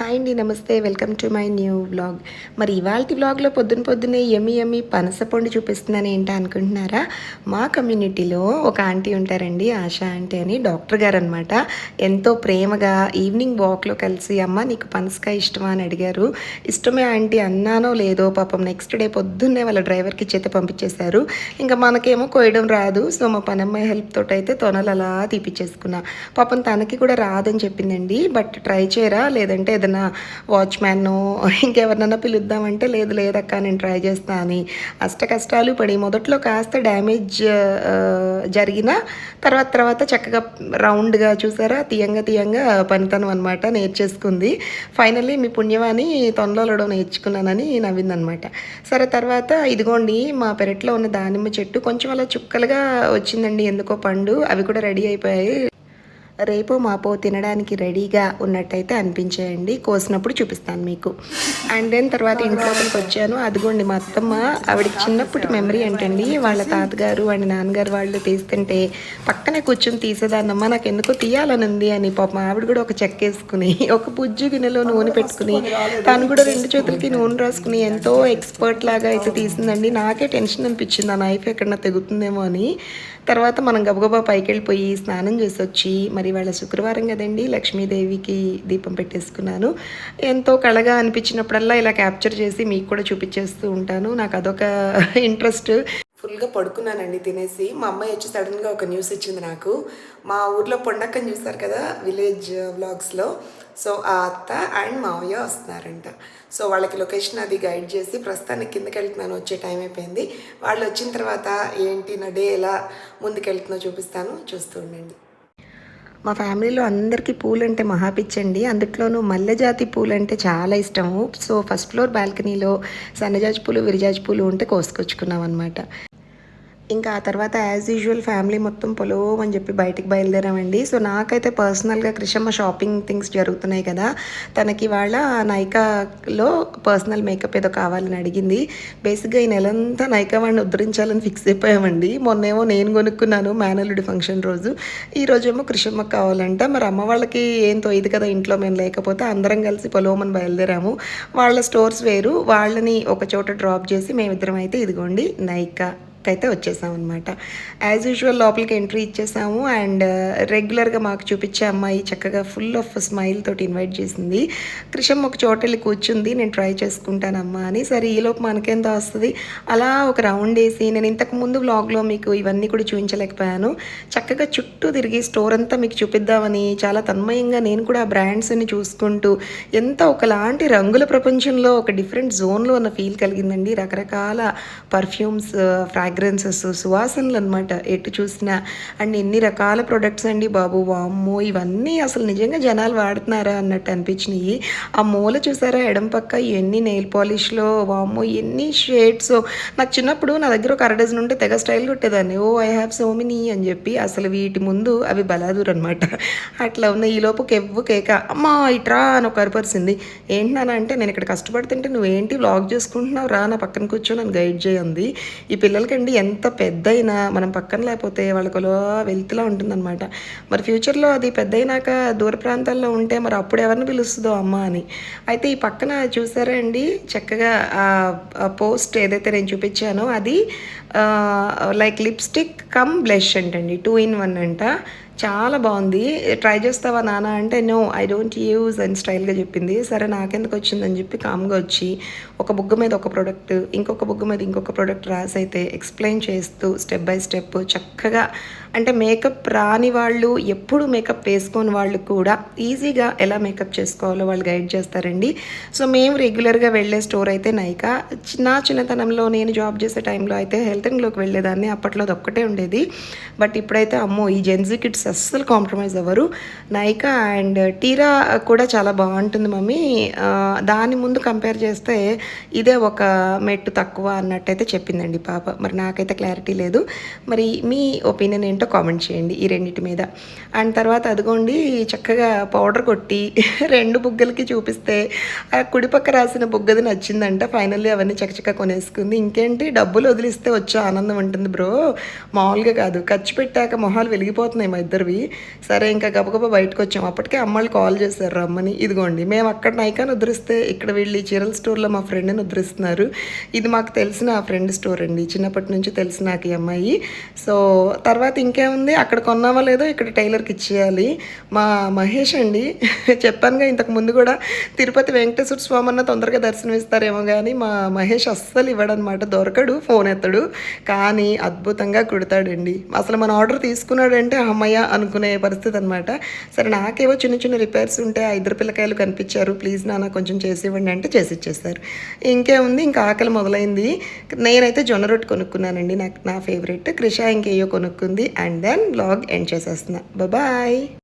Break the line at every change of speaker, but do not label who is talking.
Hi అండి నమస్తే. Welcome to my new blog. మరి ఇవాళ బ్లాగ్లో పొద్దున పొద్దునే ఎమ్మి ఎమ్మి పనసపండు చూపిస్తున్నాను ఏంటా అనుకుంటున్నారా? మా కమ్యూనిటీలో ఒక ఆంటీ ఉంటారండి ఆశా ఆంటీ అని డాక్టర్ గారు అనమాట ఎంతో ప్రేమగా ఈవినింగ్ వాక్లో కలిసి అమ్మ నీకు పనసకాయ ఇష్టమా? అని అడిగారు. ఇష్టమే ఆంటీ అన్నానో లేదో పాపం నెక్స్ట్ డే పొద్దున్నే వాళ్ళ డ్రైవర్కి చేత పంపించేశారు. ఇంకా మనకేమో కోయడం రాదు. సో మా పనమ్మాయి హెల్ప్ తోటి అయితే తొనలు అలా తీపిచ్చేసుకున్నా. పాపం తనకి కూడా రాదని చెప్పిందండి. బట్ ట్రై చేయరా? లేదంటే ఏదైనా వాచ్మ్యాన్ ఇంకెవరినైనా పిలుద్దామంటే లేదు లేదక్క నేను ట్రై చేస్తా అని అష్ట కష్టాలు పడి మొదట్లో కాస్త డ్యామేజ్ జరిగిన తర్వాత తర్వాత చక్కగా రౌండ్గా చూసారా తీయంగా తీయంగా పనితనం అనమాట నేర్చేసుకుంది. ఫైనల్లీ మీ పుణ్యవాణి తొందరలో నేర్చుకున్నానని నవ్విందనమాట సరే తర్వాత ఇదిగోండి మా పెరట్లో ఉన్న దానిమ్మ చెట్టు కొంచెం అలా చుక్కలుగా వచ్చిందండి ఎందుకో పండు అవి కూడా రెడీ అయిపోయాయి. రేపు మాపో తినడానికి రెడీగా ఉన్నట్టయితే అనిపించేయండి. కోసినప్పుడు చూపిస్తాను మీకు. అండ్ దెన్ తర్వాత ఇంట్లోకి వచ్చాను. అదిగోండి మా అత్తమ్మ ఆవిడకి చిన్నప్పటి మెమరీ ఏంటండి? వాళ్ళ తాతగారు వాళ్ళ నాన్నగారు వాళ్ళు తీస్తుంటే పక్కనే కూర్చొని తీసేదాన్నమ్మ నాకు ఎందుకో తీయాలని ఉంది అని పాపం ఆవిడ కూడా ఒక చెక్క వేసుకుని ఒక పుజ్జు గిన్నెలో నూనె పెట్టుకుని తను కూడా రెండు చేతులకి నూనె రాసుకుని ఎంతో ఎక్స్పర్ట్ లాగా అయితే తీసిందండి. నాకే టెన్షన్ అనిపించింది ఆ నైఫ్ ఎక్కడన్నా తెగుతుందేమో అని. తర్వాత మనం గబగబా పైకి వెళ్ళిపోయి స్నానం చేసి వచ్చి మరి వాళ్ళ శుక్రవారం కదండి లక్ష్మీదేవికి దీపం పెట్టేసుకున్నాను. ఎంతో కళగా అనిపించినప్పుడల్లా ఇలా క్యాప్చర్ చేసి మీకు కూడా చూపించేస్తూ ఉంటాను. నాకు అదొక ఇంట్రెస్ట్. ఫుల్గా పడుకున్నానండి తినేసి. మా అమ్మాయి వచ్చి సడన్గా ఒక న్యూస్ ఇచ్చింది నాకు. మా ఊర్లో పొండక్కని చూస్తారు కదా విలేజ్ వ్లాగ్స్లో. సో ఆ అత్త అండ్ మావయ్య వస్తున్నారంట. సో వాళ్ళకి లొకేషన్ అది గైడ్ చేసి ప్రస్తుతానికి కిందకి వెళ్తున్నాను వచ్చే టైం అయిపోయింది. వాళ్ళు వచ్చిన తర్వాత ఏంటి నా డే ఎలా ముందుకెళ్తుందో చూపిస్తాను చూస్తూ ఉండండి. మా ఫ్యామిలీలో అందరికీ పూలు అంటే మహాపిచ్చండి. అందుట్లోనూ మల్లె జాతి పూలు అంటే చాలా ఇష్టము. సో ఫస్ట్ ఫ్లోర్ బాల్కనీలో సన్నజాజి పూలు విరిజాజి పూలు ఉంటే కోసుకొచ్చుకున్నాం అనమాట ఇంకా ఆ తర్వాత యాజ్ యూజువల్ ఫ్యామిలీ మొత్తం పొలో అని చెప్పి బయటికి బయలుదేరామండి. సో నాకైతే పర్సనల్గా క్రిషమ్మ షాపింగ్ థింగ్స్ జరుగుతున్నాయి కదా. తనకి వాళ్ళ నైకాలో పర్సనల్ మేకప్ ఏదో కావాలని అడిగింది. బేసిక్గా ఈ నెలంతా నైకా వాడిని ఉద్ధరించాలని ఫిక్స్ అయిపోయామండి. మొన్నేమో నేను కొనుక్కున్నాను మేనల్లుడి ఫంక్షన్ రోజు. ఈ రోజేమో క్రిషమ్మ కావాలంట. మరి అమ్మ వాళ్ళకి ఏం తోయదు కదా ఇంట్లో మేము లేకపోతే అందరం కలిసి పొలోమని బయలుదేరాము. వాళ్ళ స్టోర్స్ వేరు. వాళ్ళని ఒక చోట డ్రాప్ చేసి మేమిద్దరం అయితే ఇదిగోండి నైకా. అయితే వచ్చేసాం అనమాట యాజ్ యూజువల్ లోపలికి ఎంట్రీ ఇచ్చేసాము అండ్ రెగ్యులర్గా uh, మాకు చూపించే అమ్మాయి చక్కగా ఫుల్ ఆఫ్ స్మైల్ తోటి ఇన్వైట్ చేసింది. కృషం ఒక చోట వెళ్ళి కూర్చుంది నేను ట్రై చేసుకుంటానమ్మా అని. సరే ఈలోపు మనకెంత వస్తుంది? అలా ఒక రౌండ్ వేసి నేను ఇంతకు ముందు వ్లాగ్లో మీకు ఇవన్నీ కూడా చూపించలేకపోయాను. చక్కగా చుట్టూ తిరిగి స్టోర్ అంతా మీకు చూపిద్దామని చాలా తన్మయంగా నేను కూడా ఆ బ్రాండ్స్ని చూసుకుంటూ ఎంత ఒకలాంటి రంగుల ప్రపంచంలో ఒక డిఫరెంట్ జోన్లో ఉన్న ఫీల్ కలిగిందండి. రకరకాల పర్ఫ్యూమ్స్ ఫ్రాగ్రెన్సెస్ సువాసనలు అనమాట ఎటు చూసినా. అండ్ ఎన్ని రకాల ప్రొడక్ట్స్ అండి బాబు వామ్మో ఇవన్నీ అసలు నిజంగా జనాలు వాడుతున్నారా అన్నట్టు అనిపించినాయి. ఆ మూల చూసారా ఎడం పక్క ఎన్ని నెయిల్ పాలిష్లో వామ్మో ఎన్ని షేడ్స్ నాకు చిన్నప్పుడు నా దగ్గర ఒక అరడజన్ ఉంటే తెగ స్టైల్ కొట్టేదాన్ని. Oh I have so many అని చెప్పి అసలు వీటి ముందు అవి బలాదూర్ అనమాట అట్లా ఉన్న ఈ లోపు కెవ్వు కేక అమ్మా ఇట్రా అని ఒక అరపరిచింది ఏంటి నాన్న? అంటే నేను ఇక్కడ కష్టపడుతుంటే నువ్వేంటి? బ్లాగ్ చేసుకుంటున్నావు రా నా పక్కన కూర్చో నన్ను గైడ్ చేయండి ఈ పిల్లలకి అండి ఎంత పెద్దయినా మనం పక్కన లేకపోతే వాళ్ళకలో వెళ్తులా ఉంటుందన్నమాట. మరి ఫ్యూచర్లో అది పెద్దయినాక దూర ప్రాంతాల్లో ఉంటే మరి అప్పుడు ఎవరిని పిలుస్తుందో అమ్మ అని. అయితే ఈ పక్కన చూసారా అండి చక్కగా ఆ పోస్ట్ ఏదైతే నేను చూపించానో అది లైక్ లిప్స్టిక్ కమ్ బ్లష్ అంటండి టూ ఇన్ వన్ అంట. చాలా బాగుంది. ట్రై చేస్తావా నాన్న అంటే నో ఐ డోంట్ యూజ్ అని స్టైల్గా చెప్పింది. సరే నాకెందుకు వచ్చిందని చెప్పి కామ్గా వచ్చి ఒక బుగ్గ మీద ఒక ప్రోడక్ట్ ఇంకొక బుగ్గ మీద ఇంకొక ప్రోడక్ట్ రాసి అయితే ఎక్స్ప్లెయిన్ చేస్తూ స్టెప్ బై స్టెప్ చక్కగా అంటే మేకప్ రాని వాళ్ళు ఎప్పుడు మేకప్ వేసుకోని వాళ్ళు కూడా ఈజీగా ఎలా మేకప్ చేసుకోవాలో వాళ్ళు గైడ్ చేస్తారండి. సో మేము రెగ్యులర్గా వెళ్ళే స్టోర్ అయితే నైకా. నా చిన్నతనంలో నేను జాబ్ చేసే టైంలో అయితే హెల్త్ అండ్లోకి వెళ్ళేదాన్ని అప్పట్లో అది ఒక్కటే ఉండేది. బట్ ఇప్పుడైతే అమ్మో ఈ జెన్జీ కిడ్స్ అస్సలు కాంప్రమైజ్ అవ్వరు. నైకా అండ్ టీరా కూడా చాలా బాగుంటుంది మమ్మీ. దాని ముందు కంపేర్ చేస్తే ఇదే ఒక మెట్టు తక్కువ అన్నట్టయితే చెప్పిందండి పాప. మరి నాకైతే క్లారిటీ లేదు. మరి మీ ఒపీనియన్ ఏంటో కామెంట్ చేయండి ఈ రెండింటి మీద. అండ్ తర్వాత అదిగోండి చక్కగా పౌడర్ కొట్టి రెండు బుగ్గలకి చూపిస్తే ఆ కుడిపక్క రాసిన బుగ్గది నచ్చిందంట. ఫైనల్లీ అవన్నీ చక్కచక్క కొనేసుకుంది. ఇంకేంటి? డబ్బులు వదిలిస్తే వచ్చే ఆనందం ఉంటుంది బ్రో. మామూలుగా కాదు. ఖర్చు పెట్టాక మొహాలు వెలిగిపోతున్నాయి మా ఇద్దరివి. సరే ఇంకా గబగబా బయటకు వచ్చాం. అప్పటికే అమ్మాళ్ళు కాల్ చేశారు రమ్మని. ఇదిగోండి మేము అక్కడ నైకాన్ ఉద్రిస్తే ఇక్కడ వెళ్ళి చీరల స్టోర్లో మా ఫ్రెండ్ని ఉద్రిస్తున్నారు ఇది మాకు తెలిసిన ఆ ఫ్రెండ్ స్టోర్ అండి. చిన్నప్పటి నుంచి తెలుసు నాకు ఈ అమ్మాయి. సో తర్వాత ఇంకేముంది? అక్కడ కొన్నామా లేదో ఇక్కడ టైలర్కి ఇచ్చేయాలి. మా మహేష్ అండి చెప్పానుగా ఇంతకు ముందు కూడా తిరుపతి వెంకటేశ్వర స్వామి అన్న తొందరగా దర్శనం ఇస్తారేమో కానీ మా మహేష్ అస్సలు ఇవ్వడనమాట. దొరకడు ఫోన్ ఎత్తడు. కానీ అద్భుతంగా కుడతాడండి. అసలు మన ఆర్డర్ తీసుకున్నాడంటే అమ్మయ్య అనుకునే పరిస్థితి అనమాట సరే నాకేవో చిన్న చిన్న రిపేర్స్ ఉంటే ఆ ఇద్దరు పిల్లకాయలు కనిపించారు. ప్లీజ్ నాన్న కొంచెం చేసి ఇవ్వండి అంటే చేసి ఇచ్చేస్తారు ఇంకేముంది? ఇంకా ఆకలి మొదలైంది. నేనైతే జొన్న రొట్టె కొనుక్కున్నానండి నాకు నా ఫేవరెట్ క్రిషా ఇంకేయో కొనుక్కుంది. అండ్ దెన్ బ్లాగ్ ఎండ్ చేసేస్తున్నా. బాయ్